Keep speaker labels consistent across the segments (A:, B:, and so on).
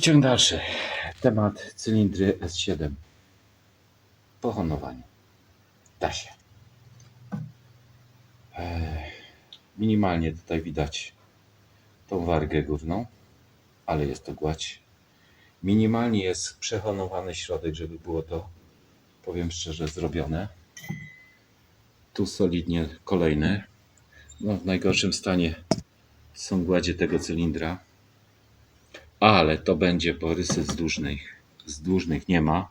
A: Ciąg dalszy. Temat cylindry S7. Pohonowanie. Da się. Minimalnie tutaj widać tą wargę górną, ale jest to gładź. Minimalnie jest przehonowany środek, żeby było to, powiem szczerze, zrobione. Tu solidnie kolejne. No, w najgorszym stanie są gładzie tego cylindra ale to będzie po rysy wzdłużnych. Wzdłużnych nie ma.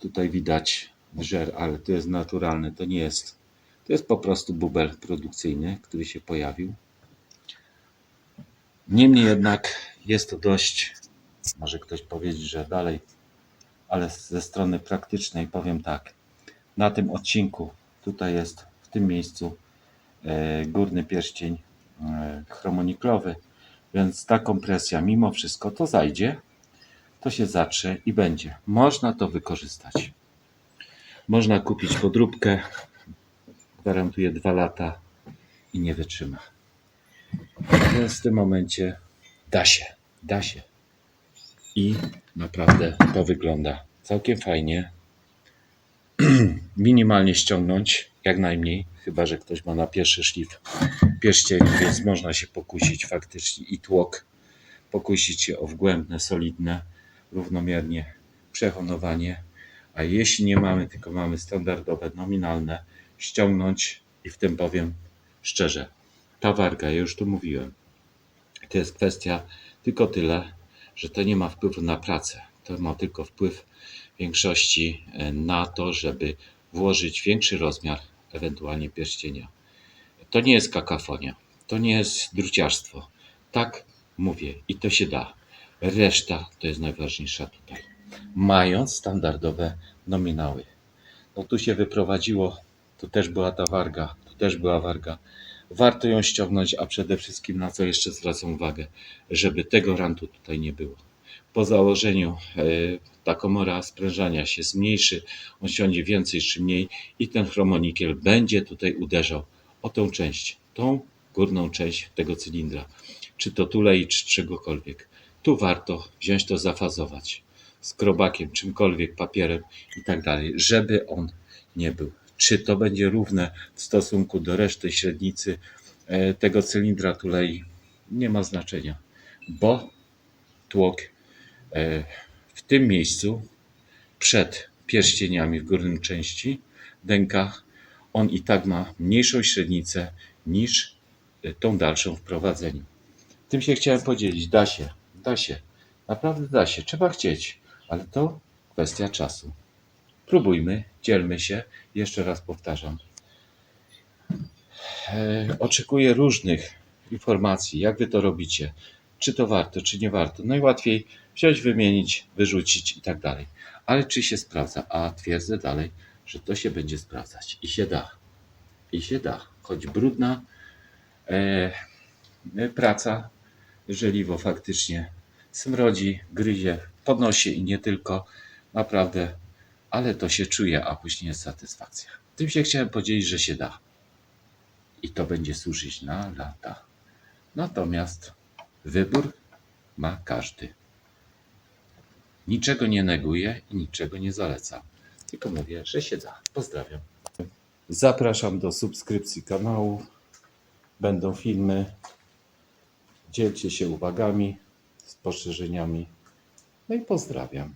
A: Tutaj widać żer, ale to jest naturalne, to nie jest. To jest po prostu bubel produkcyjny, który się pojawił. Niemniej jednak jest to dość, może ktoś powiedzieć, że dalej, ale ze strony praktycznej powiem tak. Na tym odcinku, tutaj jest w tym miejscu e, górny pierścień e, chromoniklowy, więc ta kompresja mimo wszystko to zajdzie, to się zatrze i będzie. Można to wykorzystać. Można kupić podróbkę, gwarantuje 2 lata i nie wytrzyma. Więc w tym momencie da się, da się. I naprawdę to wygląda całkiem fajnie. Minimalnie ściągnąć, jak najmniej, chyba że ktoś ma na pierwszy szlif pierścień, więc można się pokusić faktycznie i tłok, pokusić się o wgłębne, solidne, równomiernie przehonowanie. A jeśli nie mamy, tylko mamy standardowe, nominalne, ściągnąć i w tym powiem szczerze, ta warga, ja już tu mówiłem, to jest kwestia tylko tyle, że to nie ma wpływu na pracę. To ma tylko wpływ w większości e, na to, żeby włożyć większy rozmiar ewentualnie pierścienia. To nie jest kakafonia, to nie jest druciarstwo. Tak mówię i to się da. Reszta to jest najważniejsza tutaj. Mając standardowe nominały. No tu się wyprowadziło, tu też była ta warga, tu też była warga. Warto ją ściągnąć, a przede wszystkim na co jeszcze zwracam uwagę, żeby tego rantu tutaj nie było. Po założeniu e, ta komora sprężania się zmniejszy, on siądzie więcej czy mniej i ten chromonikiel będzie tutaj uderzał o tą część, tą górną część tego cylindra, czy to tulei, czy czegokolwiek. Tu warto wziąć to, zafazować skrobakiem, czymkolwiek, papierem i tak dalej, żeby on nie był. Czy to będzie równe w stosunku do reszty średnicy e, tego cylindra tulei, nie ma znaczenia, bo tłok w tym miejscu przed pierścieniami w górnym części dękach on i tak ma mniejszą średnicę niż y, tą dalszą w prowadzeniu. Tym się chciałem podzielić. Da się, da się. Naprawdę da się. Trzeba chcieć, ale to kwestia czasu. Próbujmy, dzielmy się. Jeszcze raz powtarzam. E, oczekuję różnych informacji, jak wy to robicie. Czy to warto, czy nie warto. Najłatwiej wziąć, wymienić, wyrzucić i tak dalej. Ale czy się sprawdza? A twierdzę dalej, że to się będzie sprawdzać. I się da. I się da. Choć brudna e, praca, żeliwo faktycznie smrodzi, gryzie, podnosi i nie tylko. Naprawdę, ale to się czuje, a później jest satysfakcja. Tym się chciałem podzielić, że się da. I to będzie służyć na lata. Natomiast wybór ma każdy. Niczego nie neguję i niczego nie zalecam. Tylko mówię, że się da. Pozdrawiam. Zapraszam do subskrypcji kanału. Będą filmy. Dzielcie się uwagami, spostrzeżeniami. No i pozdrawiam.